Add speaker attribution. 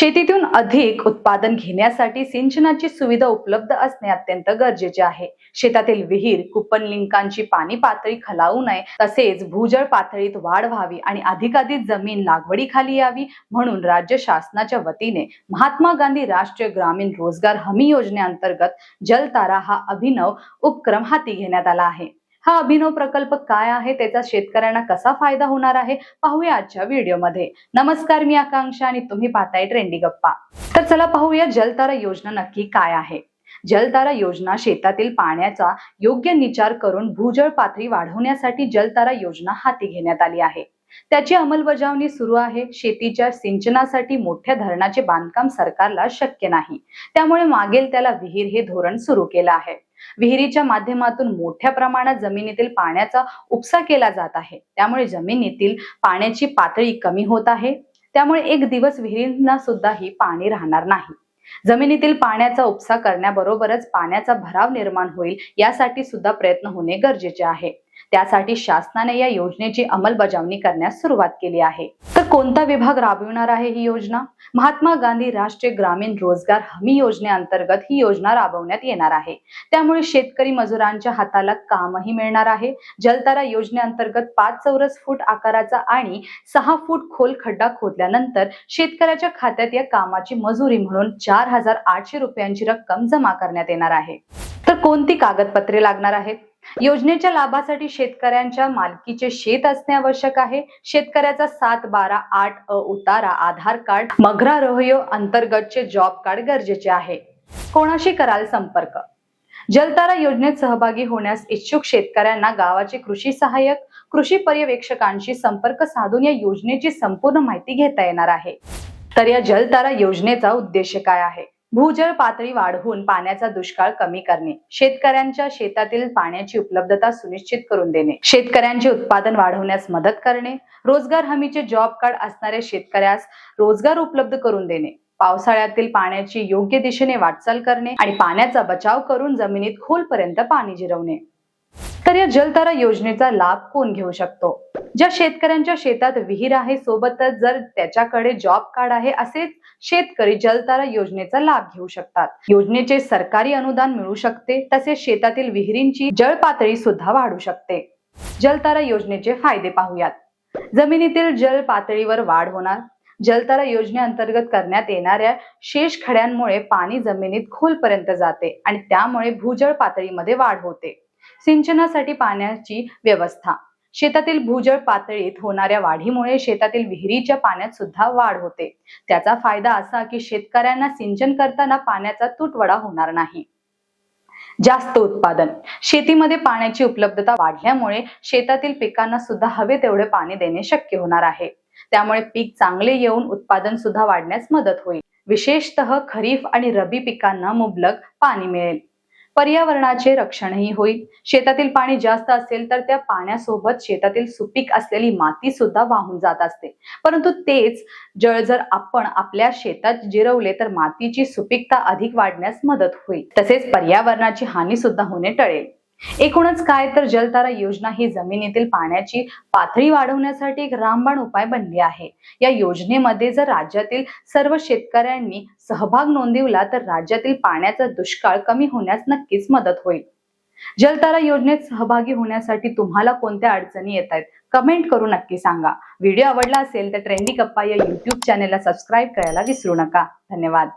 Speaker 1: शेतीतून अधिक उत्पादन घेण्यासाठी सिंचनाची सुविधा उपलब्ध असणे अत्यंत गरजेचे आहे. शेतातील विहीर कुपन लिंकांची पाणी पातळी खालावू नये तसेच भूजल पातळीत वाढ व्हावी आणि अधिकाधिक जमीन लागवडीखाली यावी म्हणून राज्य शासनाच्या वतीने महात्मा गांधी राष्ट्रीय ग्रामीण रोजगार हमी योजनेअंतर्गत जलतारा हा अभिनव उपक्रम हाती घेण्यात आला आहे. हा अभिनव प्रकल्प काय आहे? त्याचा शेतकऱ्यांना कसा फायदा होणार आहे? पाहूया आजच्या व्हिडिओमध्ये. नमस्कार मी आकांक्षा आणि तुम्ही पाहताय ट्रेंडी गप्पा. तर चला पाहूया जलतारा योजना नक्की काय आहे? जलतारा योजना शेतातील पाण्याचा योग्य निचार करून भूजल पातळी वाढवण्यासाठी जलतारा योजना हाती घेण्यात आली आहे. त्याची अंमलबजावणी सुरू आहे. शेतीच्या सिंचनासाठी मोठ्या धरणाचे बांधकाम सरकारला शक्य नाही. त्यामुळे मागेल त्याला विहीर हे धोरण सुरू केलं आहे. विहिरीच्या माध्यमातून मोठ्या प्रमाणात जमिनीतील पाण्याचा उपसा केला जात आहे. त्यामुळे जमिनीतील पाण्याची पातळी कमी होत आहे. त्यामुळे एक दिवस विहिरींना सुद्धाही पाणी राहणार नाही. जमिनीतील पाण्याचा उपसा करण्याबरोबरच पाण्याचा भराव निर्माण होईल यासाठी सुद्धा प्रयत्न होणे गरजेचे आहे. त्यासाठी शासनाने या योजनेची अंमलबजावणी करण्यास सुरुवात केली आहे. तर कोणता विभाग राबविणार आहे ही योजना? महात्मा गांधी राष्ट्रीय ग्रामीण रोजगार हमी योजनेअंतर्गत ही योजना राबवण्यात येणार आहे. त्यामुळे शेतकरी मजुरांच्या हाताला कामही मिळणार आहे. जलतारा योजनेअंतर्गत पाच चौरस फूट आकाराचा आणि सहा फूट खोल खड्डा खोदल्यानंतर शेतकऱ्याच्या खात्यात या कामाची मजुरी म्हणून चार हजार आठशे रुपयांची रक्कम जमा करण्यात येणार आहे. तर कोणती कागदपत्रे लागणार आहेत? योजनेच्या लाभासाठी शेतकऱ्यांच्या मालकीचे शेत असणे आवश्यक आहे. शेतकऱ्याचा सात बारा आठ अ उतारा आधार कार्ड मघरा रोहयो अंतर्गतचे जॉब कार्ड गरजेचे आहे. कोणाशी कराल संपर्क? जलतारा योजनेत सहभागी होण्यास इच्छुक शेतकऱ्यांना गावाचे कृषी सहाय्यक कृषी पर्यवेक्षकांशी संपर्क साधून या योजनेची संपूर्ण माहिती घेता येणार आहे. तर या जलतारा योजनेचा उद्देश काय आहे? भूजल पातळी वाढवून पाण्याचा दुष्काळ कमी करणे. शेतकऱ्यांच्या शेतातील पाण्याची उपलब्धता सुनिश्चित करून देणे. शेतकऱ्यांचे उत्पादन वाढवण्यास मदत करणे. रोजगार हमीचे जॉब कार्ड असणाऱ्या शेतकऱ्यास रोजगार उपलब्ध करून देणे. पावसाळ्यातील पाण्याची योग्य दिशेने वाटचाल करणे आणि पाण्याचा बचाव करून जमिनीत खोलपर्यंत पाणी जिरवणे. तर या जलतारा योजनेचा लाभ कोण घेऊ शकतो? ज्या शेतकऱ्यांच्या शेतात विहीर आहे सोबतच जर त्याच्याकडे जॉब कार्ड आहे असेच शेतकरी जलतारा योजनेचा लाभ घेऊ शकतात. योजनेचे सरकारी अनुदान मिळू शकते तसेच शेतातील विहिरींची जळ पातळी सुद्धा वाढू शकते. जलतारा योजनेचे फायदे पाहूयात. जमिनीतील जल पातळीवर वाढ होणार. जलतारा योजनेअंतर्गत करण्यात येणाऱ्या शेष खड्यांमुळे पाणी जमिनीत खोलपर्यंत जाते आणि त्यामुळे भूजल पातळीमध्ये वाढ होते. सिंचनासाठी पाण्याची व्यवस्था. शेतातील भूजल पातळीत होणाऱ्या वाढीमुळे शेतातील विहिरीच्या पाण्यात सुद्धा वाढ होते. त्याचा फायदा असा की शेतकऱ्यांना सिंचन करताना पाण्याचा तुटवडा होणार नाही. जास्त उत्पादन. शेतीमध्ये पाण्याची उपलब्धता वाढल्यामुळे शेतातील पिकांना सुद्धा हवे तेवढे पाणी देणे शक्य होणार आहे. त्यामुळे पीक चांगले येऊन उत्पादन सुद्धा वाढण्यास मदत होईल. विशेषतः खरीप आणि रबी पिकांना मुबलक पाणी मिळेल. पर्यावरणाचे रक्षणही होईल. शेतातील पाणी जास्त असेल तर त्या पाण्यासोबत शेतातील सुपीक असलेली माती सुद्धा वाहून जात असते. परंतु तेच जळ जर आपण आपल्या शेतात जिरवले तर मातीची सुपीकता अधिक वाढण्यास मदत होईल. तसेच पर्यावरणाची हानी सुद्धा होणे टळेल. एकूणच काय तर जलतारा योजना ही जमिनीतील पाण्याची पातळी वाढवण्यासाठी एक रामबाण उपाय बनली आहे. या योजनेमध्ये जर राज्यातील सर्व शेतकऱ्यांनी सहभाग नोंदवला तर राज्यातील पाण्याचा दुष्काळ कमी होण्यास नक्कीच मदत होईल. जलतारा योजनेत सहभागी होण्यासाठी तुम्हाला कोणत्या अडचणी येत आहेत? कमेंट करून नक्की सांगा. व्हिडिओ आवडला असेल तर ट्रेंडी कप्पा या युट्यूब चॅनेलला सबस्क्राईब करायला विसरू नका. धन्यवाद.